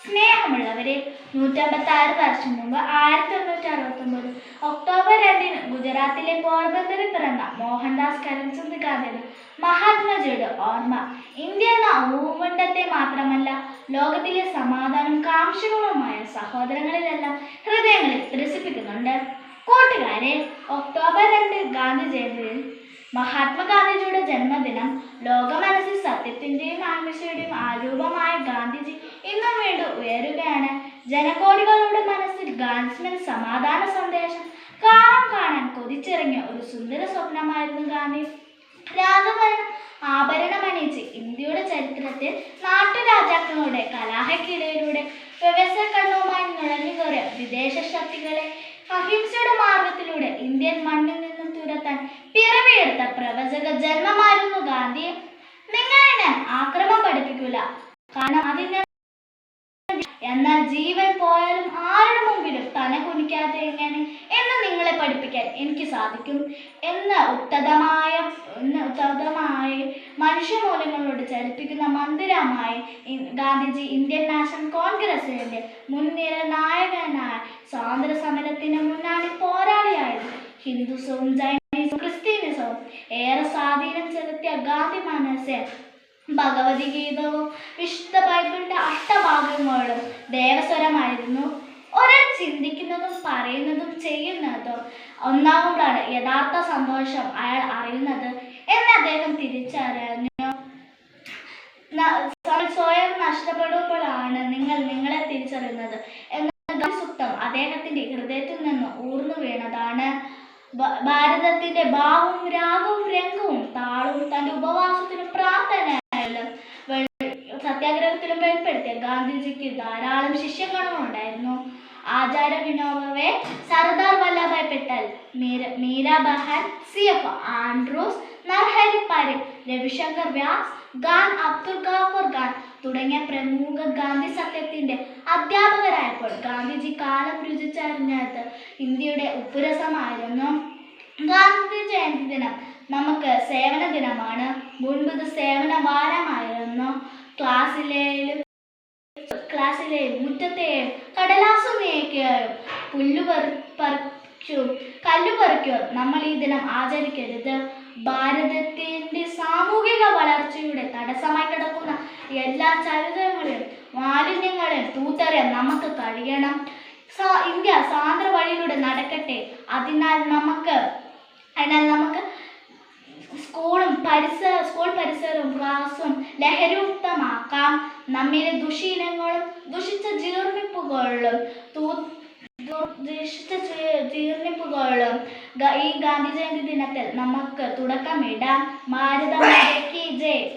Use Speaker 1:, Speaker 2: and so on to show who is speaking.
Speaker 1: സ്നേഹമുള്ളവരെ നൂറ്റമ്പത്തി ആറ് വർഷം മുമ്പ് ആയിരത്തി തൊണ്ണൂറ്റി അറുപത്തി ഒമ്പത് ഒക്ടോബർ രണ്ടിന് ഗുജറാത്തിലെ പോർബന്ദറിൽ പിറന്ന മോഹൻദാസ് കരംചന്ദ് ഗാന്ധിയുടെ മഹാത്മജിയുടെ ഓർമ്മ. ഇന്ത്യ എന്ന ഭൂഖണ്ഡത്തെ മാത്രമല്ല ലോകത്തിലെ സമാധാനം കാംക്ഷകളുമായ സഹോദരങ്ങളിലെല്ലാം ഹൃദയങ്ങളിൽ ത്രസിപ്പിക്കുന്നുണ്ട്. കൂട്ടുകാരെ ഒക്ടോബർ രണ്ട് ഗാന്ധി ജയന്തിയിൽ മഹാത്മാഗാന്ധിജിയുടെ ജന്മദിനം ലോകമനസ്സിൽ സത്യത്തിന്റെയും ആത്മശയുടെയും ആരൂപമായ വീണ്ടും ഉയരുകയാണ് ജനകോടികളുടെ മനസ്സിൽ ഗാന്ധിസ്മൻ സമാധാന സന്ദേശം കാലം കാണാൻ കൊതിച്ചിറങ്ങിയ ഒരു സുന്ദര സ്വപ്നമായിരുന്നു ഗാന്ധി. രാജഭരണം ആഭരണമണിയിച്ച് ഇന്ത്യയുടെ ചരിത്രത്തിൽ നാട്ടുരാജാക്കളുടെ കലാഹക്കിടയിലൂടെ വ്യവസായക്കണ്ണവുമായി നുഴഞ്ഞു കയറിയ വിദേശ ശക്തികളെ അഹിംസയുടെ മാർഗത്തിലൂടെ ഇന്ത്യൻ മണ്ണിൽ നിന്നും തുരത്താൻ പിറവിയെടുത്ത പ്രവചക ജന്മമായിരുന്നു ഗാന്ധി. നിങ്ങളെ ഞാൻ ആക്രമം പഠിപ്പിക്കില്ല കാരണം അതിന് ജീവൻ പോയാലും ആരുടെ മുമ്പിലും തല കുനിക്കാതെ എങ്ങനെ എന്ന് നിങ്ങളെ പഠിപ്പിക്കാൻ എനിക്ക് സാധിക്കും. എന്ന ഉത്തതമായ ഉത്തതമായി മനുഷ്യ മനുഷ്യമൂല്യങ്ങളോട് ചലിപ്പിക്കുന്ന മന്ദിരമായി ഗാന്ധിജി ഇന്ത്യൻ നാഷണൽ കോൺഗ്രസിന്റെ മുൻനിര നായകനായ സ്വാതന്ത്ര്യ സമരത്തിന് മുന്നാണി പോരാളിയായത്. ഹിന്ദുസവും ജൈനിസവും ക്രിസ്ത്യനിസവും ഏറെ സ്വാധീനം ചെലുത്തിയ ഗാന്ധി മനസ്സെ ഭഗവത്ഗീതവും വിശുദ്ധ ബൈബിളിന്റെ അഷ്ടഭാഗങ്ങളും ദേവസ്വരമായിരുന്നു. ഒരാൾ ചിന്തിക്കുന്നതും പറയുന്നതും ചെയ്യുന്നതും ഒന്നാകുമ്പോഴാണ് യഥാർത്ഥ സന്തോഷം അയാൾ അറിയുന്നത് എന്ന് അദ്ദേഹം തിരിച്ചറിഞ്ഞു. സ്വയം നഷ്ടപ്പെടുമ്പോഴാണ് നിങ്ങൾ നിങ്ങളെ തിരിച്ചറിയുന്നത് എന്ന സുക്തം അദ്ദേഹത്തിന്റെ ഹൃദയത്തിൽ നിന്ന് ഊർന്നു വീണതാണ്. ഭാരതത്തിന്റെ ഭാവവും രാഗവും രംഗവും താളും തന്റെ ഉപവാസത്തിനും പ്രാർത്ഥനയിലും വെൾ- സത്യാഗ്രഹത്തിലും ഏർപ്പെടുത്തിയ ഗാന്ധിജിക്ക് ധാരാളം ശിഷ്യഗണം ഉണ്ടായിരുന്നു Acharya Vinoba Bhave Sardar Vallabhbhai Patel Meera Meeraben C F Andrews Narhari Parikh Ravishankar Vyas Khan Abdul Ghaffar Khan തുടങ്ങിയ പ്രമുഖ ഗാന്ധി സത്യത്തിന്റെ അധ്യാപകരായപ്പോൾ ഗാന്ധിജി കാലം രുചിച്ചറിഞ്ഞത് ഇന്ത്യയുടെ ഉപ്പുരസമായിരുന്നു ഗാന്ധി ജയന്തി ദിനം നമുക്ക് സേവന ദിനമാണ്. മുൻപ് ഇത് സേവന വാരമായിരുന്നു. ക്ലാസ്സിലെയും ക്ലാസ്സിലെ മുറ്റത്തെയും കടലാസുമേക്കും പുല്ല് പുല്ലു കല്ല് പറിക്കും. നമ്മൾ ഈ ദിനം ആചരിക്കരുത്. ഭാരതത്തിന്റെ സാമൂഹിക വളർച്ചയുടെ തടസ്സമായി കിടക്കുന്ന എല്ലാ ചരിത്രങ്ങളും മാലിന്യങ്ങളെയും തൂത്തറിയാൻ നമുക്ക് കഴിയണം. ഇന്ത്യ സ്വാതന്ത്ര്യ വഴിയിലൂടെ നടക്കട്ടെ. അതിനാൽ നമുക്ക് അതിനാൽ നമുക്ക് പരിസര സ്കൂൾ പരിസരവും ക്ലാസ്സും ലഹരിയുക്തമാക്കാം നമ്മിലെ ദുഷീനങ്ങളും ദുഷിച്ച ജീർണിപ്പുകളും ദുഷിച്ച ജീ- ജീർണിപ്പുകളും ഈ ഗാന്ധി ജയന്തി ദിനത്തിൽ നമുക്ക് തുടക്കമിടാം. ഭാരത ജയ്